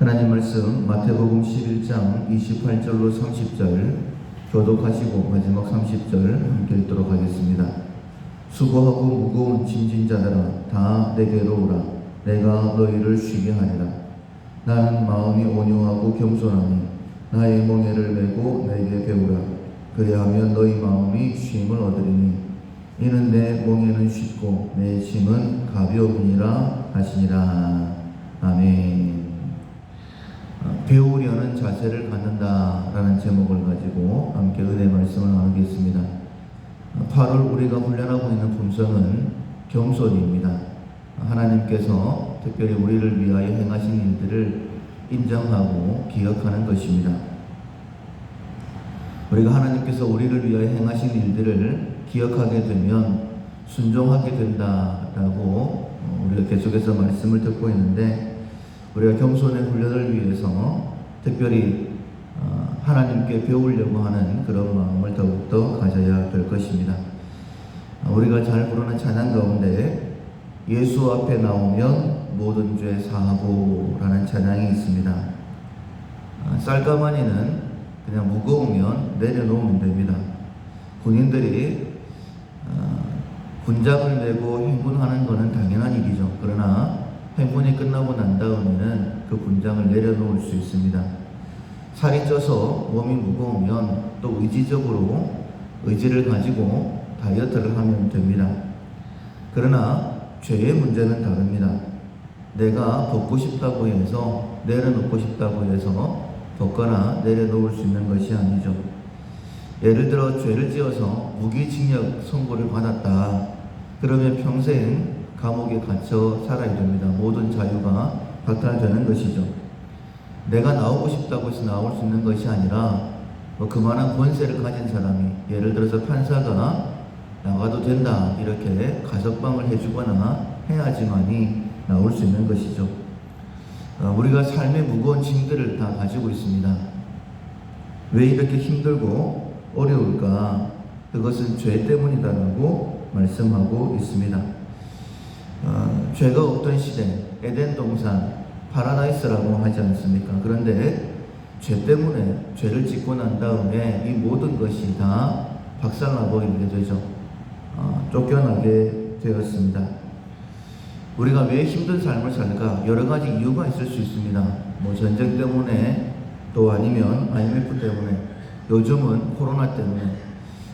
하나님 말씀 마태복음 11장 28절로 30절 교독하시고 마지막 30절 함께 읽도록 하겠습니다. 수고하고 무거운 짐진 자들아 다 내게로 오라. 내가 너희를 쉬게 하리라. 나는 마음이 온유하고 겸손하니 나의 멍에를 메고 내게 배우라. 그리하면 너희 마음이 쉼을 얻으리니 이는 내 멍에는 쉽고 내 짐은 가벼우니라 하시니라. 아멘. 어, 배우려는 자세를 갖는다라는 제목을 가지고 함께 은혜 말씀을 나누겠습니다. 8월 우리가 훈련하고 있는 품성은 겸손입니다. 하나님께서 특별히 우리를 위하여 행하신 일들을 인정하고 기억하는 것입니다. 우리가 하나님께서 우리를 위하여 행하신 일들을 기억하게 되면 순종하게 된다라고 어, 우리가 계속해서 말씀을 듣고 있는데 우리가 겸손의 훈련을 위해서 특별히 어, 하나님께 배우려고 하는 그런 마음을 더욱더 가져야 될 것입니다. 어, 우리가 잘 부르는 찬양 가운데 예수 앞에 나오면 모든 죄 사하고라는 찬양이 있습니다. 어, 쌀가마니는 그냥 무거우면 내려놓으면 됩니다. 군인들이 어, 군장을 메고 행군하는 것은 당연한 일이죠. 그러나 행군이 끝나고 난 다음에는 그 군장을 내려놓을 수 있습니다. 살이 쪄서 몸이 무거우면 또 의지적으로 의지를 가지고 다이어트를 하면 됩니다. 그러나 죄의 문제는 다릅니다. 내가 벗고 싶다고 해서 내려놓고 싶다고 해서 벗거나 내려놓을 수 있는 것이 아니죠. 예를 들어 죄를 지어서 무기징역 선고를 받았다. 그러면 평생 감옥에 갇혀 살아야 됩니다. 모든 자유가 박탈되는 것이죠. 내가 나오고 싶다고 해서 나올 수 있는 것이 아니라 뭐 그만한 권세를 가진 사람이 예를 들어서 판사가 나가도 된다 이렇게 가석방을 해주거나 해야지만이 나올 수 있는 것이죠. 어, 우리가 삶의 무거운 짐들을 다 가지고 있습니다. 왜 이렇게 힘들고 어려울까? 그것은 죄 때문이다라고 말씀하고 있습니다. 어, 죄가 없던 시대, 에덴 동산, 파라다이스라고 하지 않습니까? 그런데 죄 때문에 죄를 짓고 난 다음에 이 모든 것이 다 박살나버리게 되죠. 어, 쫓겨나게 되었습니다. 우리가 왜 힘든 삶을 살까? 여러 가지 이유가 있을 수 있습니다. 뭐 전쟁 때문에 또 아니면 IMF 때문에 요즘은 코로나 때문에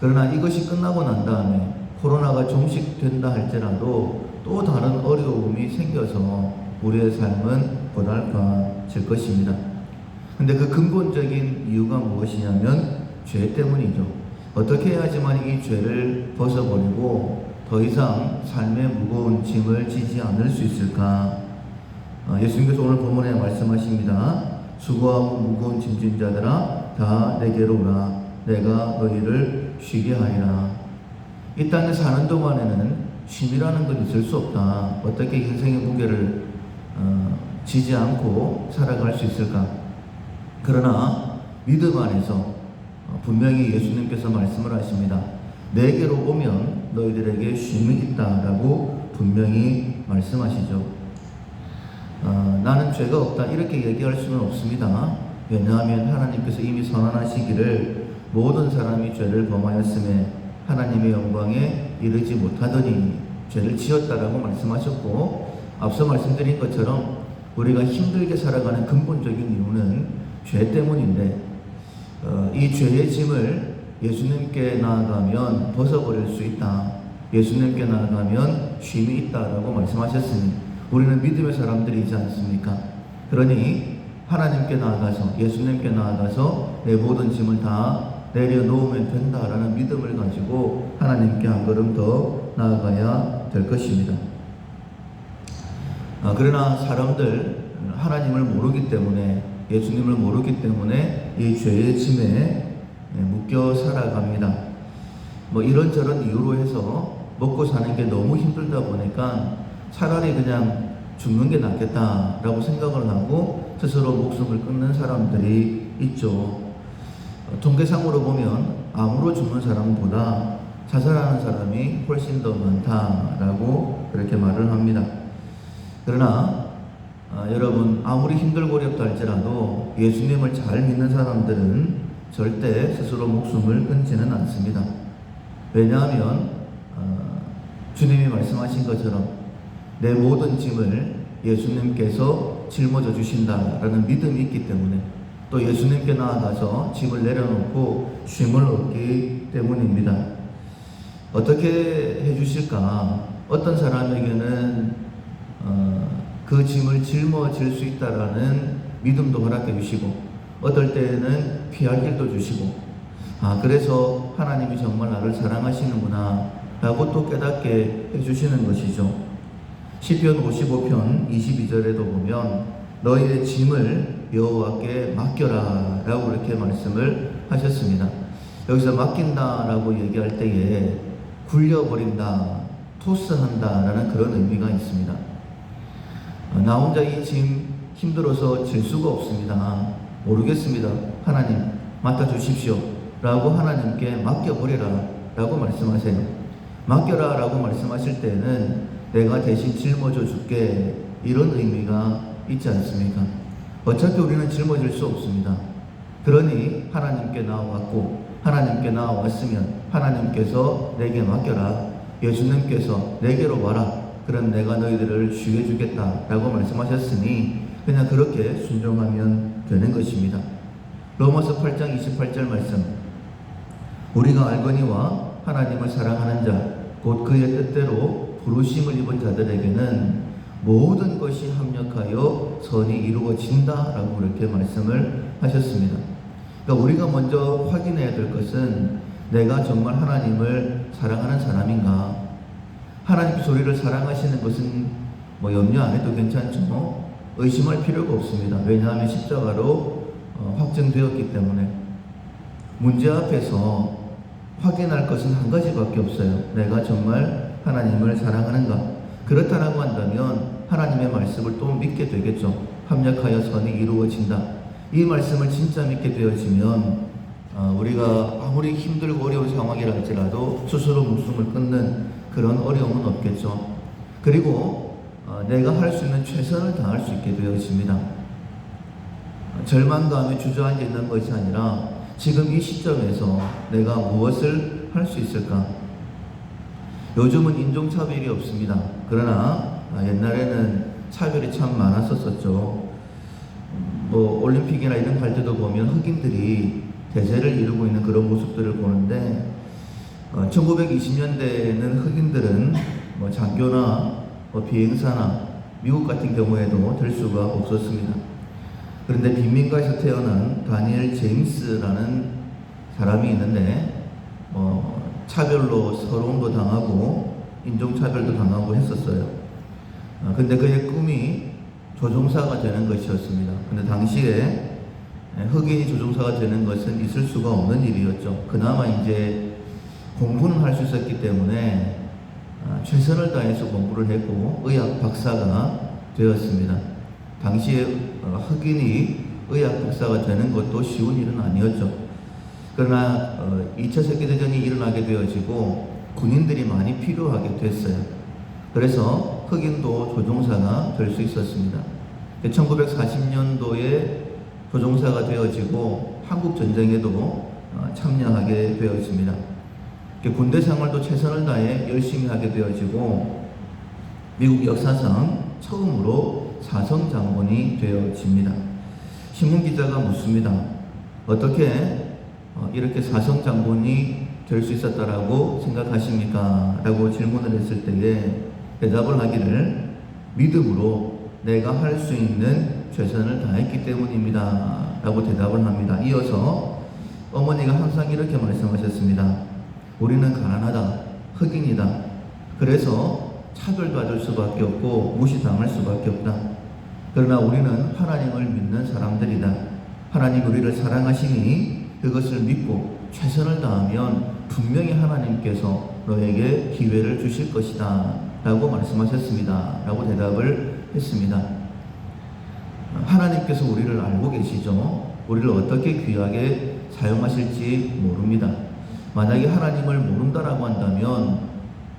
그러나 이것이 끝나고 난 다음에 코로나가 종식된다 할지라도 또 다른 어려움이 생겨서 우리의 삶은 고달파질 것입니다. 근데 그 근본적인 이유가 무엇이냐면 죄 때문이죠. 어떻게 해야지만 이 죄를 벗어버리고 더 이상 삶의 무거운 짐을 지지 않을 수 있을까? 어, 예수님께서 오늘 본문에 말씀하십니다. 수고하고 무거운 짐진 자들아 다 내게로 오라. 내가 너희를 쉬게 하리라. 이 땅에 사는 동안에는 쉼이라는 건 있을 수 없다. 어떻게 인생의 무게를 어, 지지 않고 살아갈 수 있을까? 그러나 믿음 안에서 어, 분명히 예수님께서 말씀을 하십니다. 내게로 오면 너희들에게 쉼이 있다라고 분명히 말씀하시죠. 어, 나는 죄가 없다 이렇게 얘기할 수는 없습니다. 왜냐하면 하나님께서 이미 선언하시기를 모든 사람이 죄를 범하였음에 하나님의 영광에 이르지 못하더니 죄를 지었다라고 말씀하셨고 앞서 말씀드린 것처럼 우리가 힘들게 살아가는 근본적인 이유는 죄 때문인데 어, 이 죄의 짐을 예수님께 나아가면 벗어버릴 수 있다. 예수님께 나아가면 쉼이 있다라고 말씀하셨으니 우리는 믿음의 사람들이지 않습니까? 그러니 하나님께 나아가서 예수님께 나아가서 내 모든 짐을 다 내려놓으면 된다라는 믿음을 가지고 하나님께 한 걸음 더 나아가야 될 것입니다. 아, 그러나 사람들 하나님을 모르기 때문에 예수님을 모르기 때문에 이 죄의 짐에 네, 묶여 살아갑니다. 뭐 이런저런 이유로 해서 먹고 사는 게 너무 힘들다 보니까 차라리 그냥 죽는 게 낫겠다라고 생각을 하고 스스로 목숨을 끊는 사람들이 있죠. 어, 통계상으로 보면 암으로 죽는 사람보다 자살하는 사람이 훨씬 더 많다라고 그렇게 말을 합니다. 그러나 아, 여러분 아무리 힘들고 어렵다 할지라도 예수님을 잘 믿는 사람들은 절대 스스로 목숨을 끊지는 않습니다. 왜냐하면 어, 주님이 말씀하신 것처럼 내 모든 짐을 예수님께서 짊어져 주신다라는 믿음이 있기 때문에 또 예수님께 나아가서 짐을 내려놓고 쉼을 얻기 때문입니다. 어떻게 해주실까? 어떤 사람에게는 어, 그 짐을 짊어질 수 있다라는 믿음도 허락해 주시고 어떨 때에는 피할 길도 주시고 아 그래서 하나님이 정말 나를 사랑하시는구나 라고 또 깨닫게 해주시는 것이죠. 시편 55편 22절에도 보면 너희의 짐을 여호와께 맡겨라 라고 이렇게 말씀을 하셨습니다. 여기서 맡긴다라고 얘기할 때에 굴려버린다, 토스한다라는 그런 의미가 있습니다. 어, 나 혼자 이 짐 힘들어서 질 수가 없습니다. 모르겠습니다. 하나님 맡아주십시오. 라고 하나님께 맡겨버리라 라고 말씀하세요. 맡겨라 라고 말씀하실 때는 내가 대신 짊어져 줄게 이런 의미가 있지 않습니까? 어차피 우리는 짊어질 수 없습니다. 그러니 하나님께 나와왔고 하나님께 나와왔으면 하나님께서 내게 맡겨라 예수님께서 내게로 와라 그럼 내가 너희들을 쉬게 주겠다 라고 말씀하셨으니 그냥 그렇게 순종하면 되는 것입니다. 로마서 8장 28절 말씀 우리가 알거니와 하나님을 사랑하는 자 곧 그의 뜻대로 부르심을 입은 자들에게는 모든 것이 합력하여 선이 이루어진다라고 그렇게 말씀을 하셨습니다. 그러니까 우리가 먼저 확인해야 될 것은 내가 정말 하나님을 사랑하는 사람인가? 하나님께서 우리를 사랑하시는 것은 뭐 염려 안 해도 괜찮죠. 의심할 필요가 없습니다. 왜냐하면 십자가로 어, 확정되었기 때문에 문제 앞에서 확인할 것은 한 가지밖에 없어요. 내가 정말 하나님을 사랑하는가? 그렇다라고 한다면 하나님의 말씀을 또 믿게 되겠죠. 합력하여 선이 이루어진다. 이 말씀을 진짜 믿게 되어지면 어, 우리가 아무리 힘들고 어려운 상황이라 할지라도 스스로 목숨을 끊는 그런 어려움은 없겠죠. 그리고 어, 내가 할 수 있는 최선을 다할 수 있게 되어집니다. 절망감에 주저앉아 있는 것이 아니라 지금 이 시점에서 내가 무엇을 할 수 있을까? 요즘은 인종차별이 없습니다. 그러나 아, 옛날에는 차별이 참 많았었었죠. 음, 뭐 올림픽이나 이런 갈 때도 보면 흑인들이 대세를 이루고 있는 그런 모습들을 보는데 어, 1920년대에는 흑인들은 뭐 장교나 뭐 비행사나 미국 같은 경우에도 될 수가 없었습니다. 그런데 빈민가에서 태어난 다니엘 제임스라는 사람이 있는데 뭐 차별로 서러움도 당하고 인종차별도 당하고 했었어요. 어, 근데 그의 꿈이 조종사가 되는 것이었습니다. 근데 당시에 흑인이 조종사가 되는 것은 있을 수가 없는 일이었죠. 그나마 이제 공부는 할 수 있었기 때문에 아, 최선을 다해서 공부를 했고 의학 박사가 되었습니다. 당시에 어, 흑인이 의학 박사가 되는 것도 쉬운 일은 아니었죠. 그러나 2차 세계대전이 일어나게 되어지고 군인들이 많이 필요하게 됐어요. 그래서 흑인도 조종사가 될 수 있었습니다. 1940년도에 조종사가 되어지고 한국 전쟁에도 어, 참여하게 되었습니다. 군대 생활도 최선을 다해 열심히 하게 되어지고 미국 역사상 처음으로 사성 장군이 되어집니다. 신문 기자가 묻습니다. 어떻게 어, 이렇게 사성 장군이 될 수 있었다라고 생각하십니까? 라고 질문을 했을 때에 대답을 하기를 믿음으로 내가 할 수 있는 최선을 다했기 때문입니다. 라고 대답을 합니다. 이어서 어머니가 항상 이렇게 말씀하셨습니다. 우리는 가난하다. 흑인이다. 그래서 차별받을 수밖에 없고 무시당할 수밖에 없다. 그러나 우리는 하나님을 믿는 사람들이다. 하나님 우리를 사랑하시니 그것을 믿고 최선을 다하면 분명히 하나님께서 너에게 기회를 주실 것이다. 라고 말씀하셨습니다. 라고 대답을 했습니다. 하나님께서 우리를 알고 계시죠. 우리를 어떻게 귀하게 사용하실지 모릅니다. 만약에 하나님을 모른다라고 한다면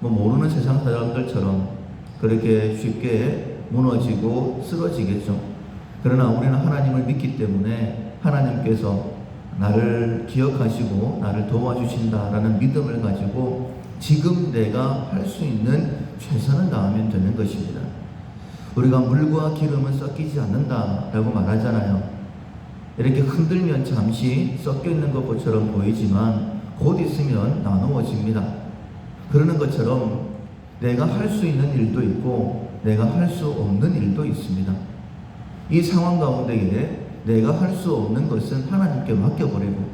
뭐 모르는 세상 사람들처럼 그렇게 쉽게 무너지고 쓰러지겠죠. 그러나 우리는 하나님을 믿기 때문에 하나님께서 나를 기억하시고 나를 도와주신다라는 믿음을 가지고 지금 내가 할 수 있는 최선을 다하면 되는 것입니다. 우리가 물과 기름은 섞이지 않는다라고 말하잖아요. 이렇게 흔들면 잠시 섞여 있는 것처럼 보이지만 곧 있으면 나누어집니다. 그러는 것처럼 내가 할 수 있는 일도 있고 내가 할 수 없는 일도 있습니다. 이 상황 가운데에 내가 할 수 없는 것은 하나님께 맡겨버리고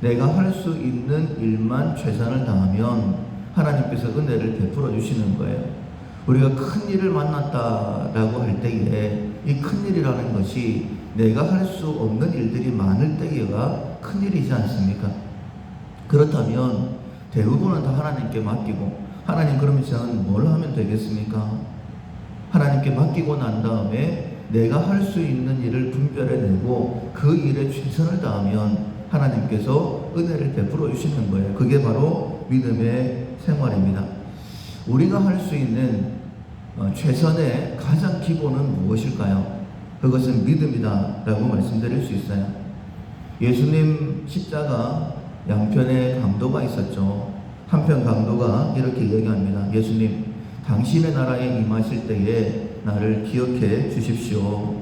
내가 할 수 있는 일만 최선을 다하면 하나님께서 은혜를 베풀어 주시는 거예요. 우리가 큰 일을 만났다라고 할 때에 이 큰 일이라는 것이 내가 할 수 없는 일들이 많을 때가 큰 일이지 않습니까? 그렇다면 대부분은 다 하나님께 맡기고 하나님 그러면 저는 뭘 하면 되겠습니까? 하나님께 맡기고 난 다음에 내가 할 수 있는 일을 분별해내고 그 일에 최선을 다하면 하나님께서 은혜를 베풀어 주시는 거예요. 그게 바로 믿음의 생활입니다. 우리가 할 수 있는 어, 최선의 가장 기본은 무엇일까요? 그것은 믿음이다 라고 말씀드릴 수 있어요. 예수님 십자가 양편에 강도가 있었죠. 한편 강도가 이렇게 얘기합니다. 예수님, 당신의 나라에 임하실 때에 나를 기억해 주십시오.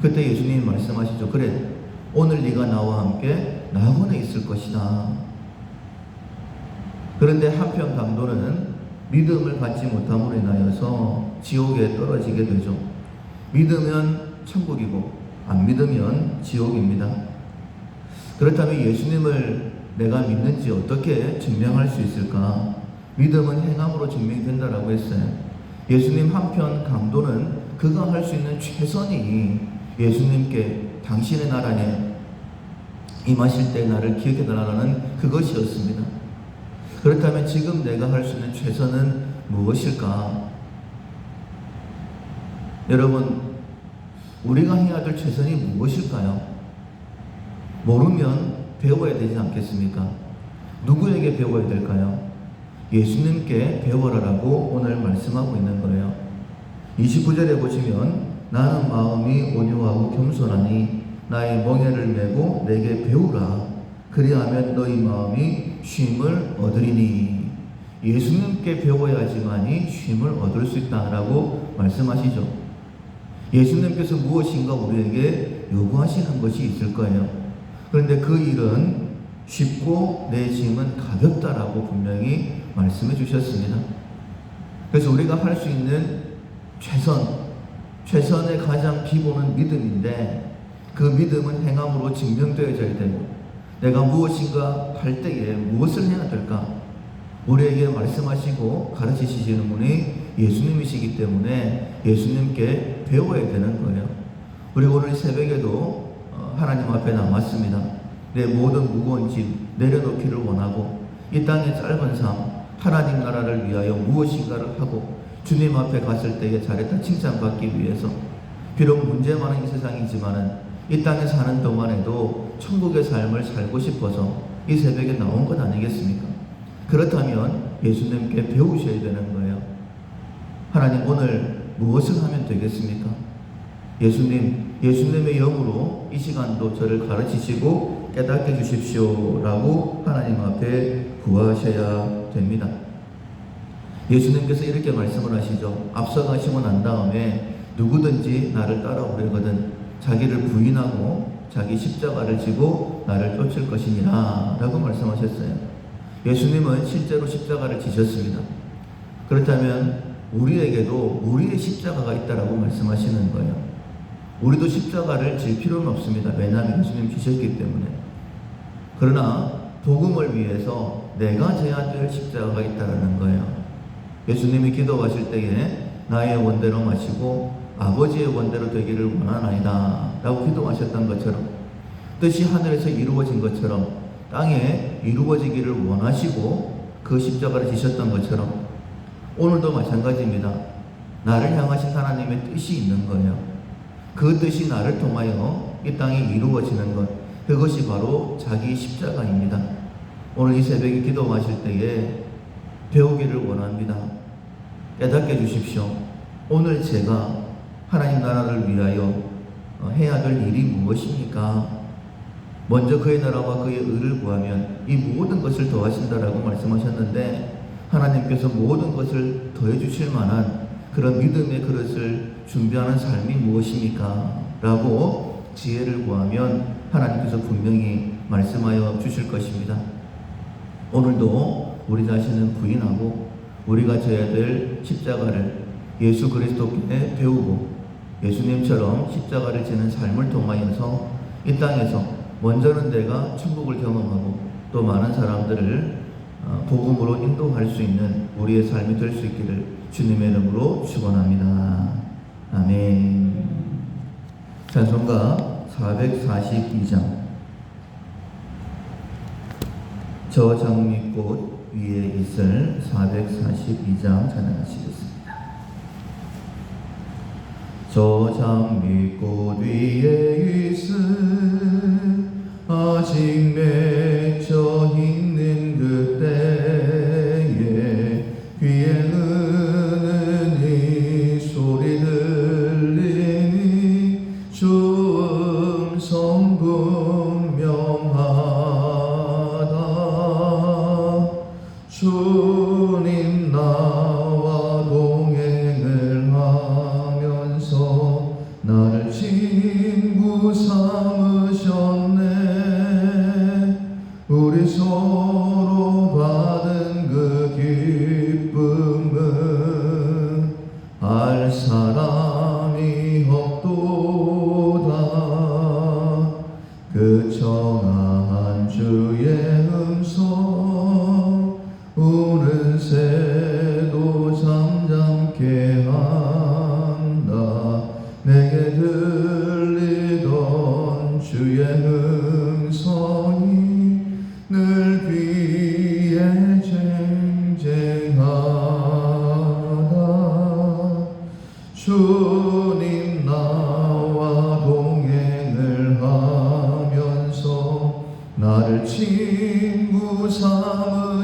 그때 예수님이 말씀하시죠. 그래, 오늘 네가 나와 함께 낙원에 있을 것이다. 그런데 한편 강도는 믿음을 갖지 못함으로 인하여서 지옥에 떨어지게 되죠. 믿으면 천국이고 안 믿으면 지옥입니다. 그렇다면 예수님을 내가 믿는지 어떻게 증명할 수 있을까? 믿음은 행함으로 증명된다라고 했어요. 예수님 한편 강도는 그가 할 수 있는 최선이 예수님께 당신의 나라에 임하실 때 나를 기억해 달라는 그것이었습니다. 그렇다면 지금 내가 할 수 있는 최선은 무엇일까? 여러분, 우리가 해야 될 최선이 무엇일까요? 모르면 배워야 되지 않겠습니까? 누구에게 배워야 될까요? 예수님께 배워라라고 오늘 말씀하고 있는 거예요. 29절에 보시면 나는 마음이 온유하고 겸손하니 나의 멍에를 메고 내게 배우라. 그리하면 너희 마음이 쉼을 얻으리니 예수님께 배워야지만이 쉼을 얻을 수 있다라고 말씀하시죠. 예수님께서 무엇인가 우리에게 요구하시는 것이 있을 거예요. 그런데 그 일은 쉽고 내 짐은 가볍다라고 분명히 말씀해 주셨습니다. 그래서 우리가 할 수 있는 최선, 최선의 가장 기본은 믿음인데 그 믿음은 행함으로 증명되어져야 되고 내가 무엇인가 할 때에 무엇을 해야 될까? 우리에게 말씀하시고 가르치시는 분이 예수님이시기 때문에 예수님께 배워야 되는 거예요. 우리 오늘 새벽에도 어, 하나님 앞에 나왔습니다. 내 모든 무거운 짐 내려놓기를 원하고 이 땅의 짧은 삶 하나님 나라를 위하여 무엇인가를 하고 주님 앞에 갔을 때에 잘했다 칭찬받기 위해서 비록 문제 많은 이 세상이지만은 이 땅에 사는 동안에도 천국의 삶을 살고 싶어서 이 새벽에 나온 것 아니겠습니까? 그렇다면 예수님께 배우셔야 되는 거예요. 하나님 오늘 무엇을 하면 되겠습니까? 예수님, 예수님의 영으로 이 시간도 저를 가르치시고 깨닫게 주십시오라고 하나님 앞에 구하셔야 됩니다. 예수님께서 이렇게 말씀을 하시죠. 앞서가시고 난 다음에 누구든지 나를 따라오려거든 자기를 부인하고 자기 십자가를 지고 나를 쫓을 것이니라 라고 말씀하셨어요. 예수님은 실제로 십자가를 지셨습니다. 그렇다면 우리에게도 우리의 십자가가 있다라고 말씀하시는 거예요. 우리도 십자가를 질 필요는 없습니다. 왜냐하면 예수님 지셨기 때문에. 그러나 복음을 위해서 내가 져야 될 십자가가 있다라는 거예요. 예수님이 기도하실 때에 나의 원대로 마시고 아버지의 원대로 되기를 원하나이다 라고 기도하셨던 것처럼 뜻이 하늘에서 이루어진 것처럼 땅에 이루어지기를 원하시고 그 십자가를 지셨던 것처럼 오늘도 마찬가지입니다. 나를 향하신 하나님의 뜻이 있는 거예요. 그 뜻이 나를 통하여 이 땅에 이루어지는 것 그것이 바로 자기 십자가입니다. 오늘 이 새벽에 기도하실 때에 배우기를 원합니다. 깨닫게 해주십시오. 오늘 제가 하나님 나라를 위하여 어, 해야 될 일이 무엇입니까? 먼저 그의 나라와 그의 의를 구하면 이 모든 것을 더하신다라고 말씀하셨는데 하나님께서 모든 것을 더해 주실 만한 그런 믿음의 그릇을 준비하는 삶이 무엇입니까? 라고 지혜를 구하면 하나님께서 분명히 말씀하여 주실 것입니다. 오늘도 우리 자신은 부인하고 우리가 져야 될 십자가를 예수 그리스도께 배우고 예수님처럼 십자가를 지는 삶을 통하여서 이 땅에서 먼저는 내가 천국을 경험하고 또 많은 사람들을 어, 복음으로 인도할 수 있는 우리의 삶이 될 수 있기를 주님의 이름으로 축원합니다. 아멘. 찬송가 442장 저 장미꽃 위에 있을 442장 찬양하시겠습니다. 저 장미꽃 위에 있을 아직 맺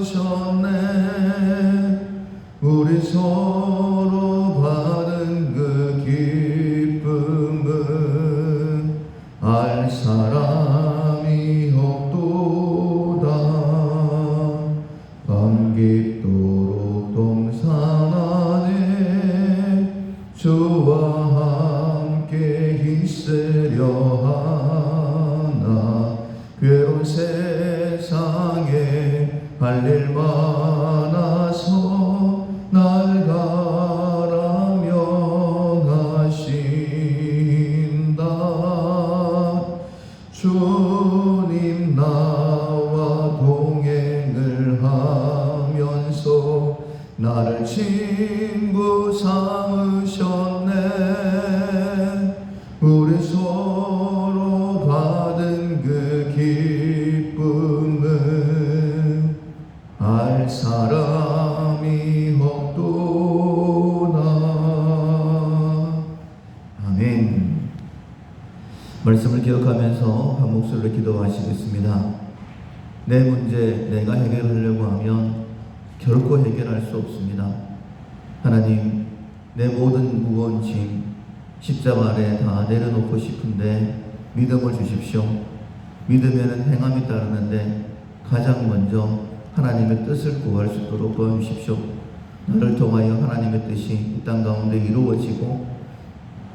삼으셨네. 우리 서로 친구 삼으셨네. 우리 서로 받은 그 기쁨은 알 사람이 없도다 아멘. 말씀을 기억하면서 한 목소리로 기도하시겠습니다. 내 문제 내가 해결하려고 하면 결코 해결할 수 없습니다. 하나님, 내 모든 무거운 짐 십자가 아래 다 내려놓고 싶은데 믿음을 주십시오. 믿으면 행함이 따르는데 가장 먼저 하나님의 뜻을 구할 수 있도록 도와주십시오. 나를 통하여 하나님의 뜻이 이 땅 가운데 이루어지고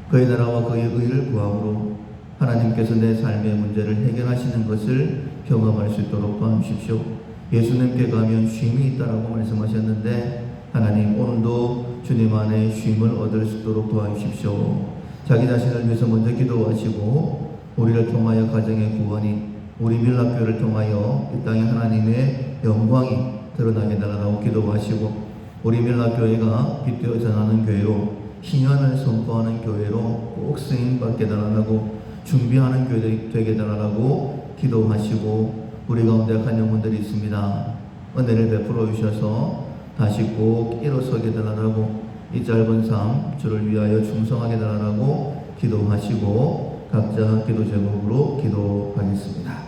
그의 나라와 그의 의를 구함으로 하나님께서 내 삶의 문제를 해결하시는 것을 경험할 수 있도록 도와주십시오. 예수님께 가면 쉼이 있다라고 말씀하셨는데 하나님 오늘도 주님 안에 쉼을 얻을 수 있도록 도와주십시오. 자기 자신을 위해서 먼저 기도하시고 우리를 통하여 가정의 구원이 우리 밀락교를 통하여 이 땅에 하나님의 영광이 드러나게 달라고 기도하시고 우리 밀락교회가 빛되어 전하는 교회로 희년을 선포하는 교회로 꼭 쓰임 받게 달라고 준비하는 교회 되게 달라고 기도하시고 우리 가운데 한 영혼들이 있습니다. 은혜를 베풀어 주셔서 다시 꼭 일어서게 달라고 이 짧은 삶 주를 위하여 충성하게 달라고 기도하시고 각자 기도 제목으로 기도하겠습니다.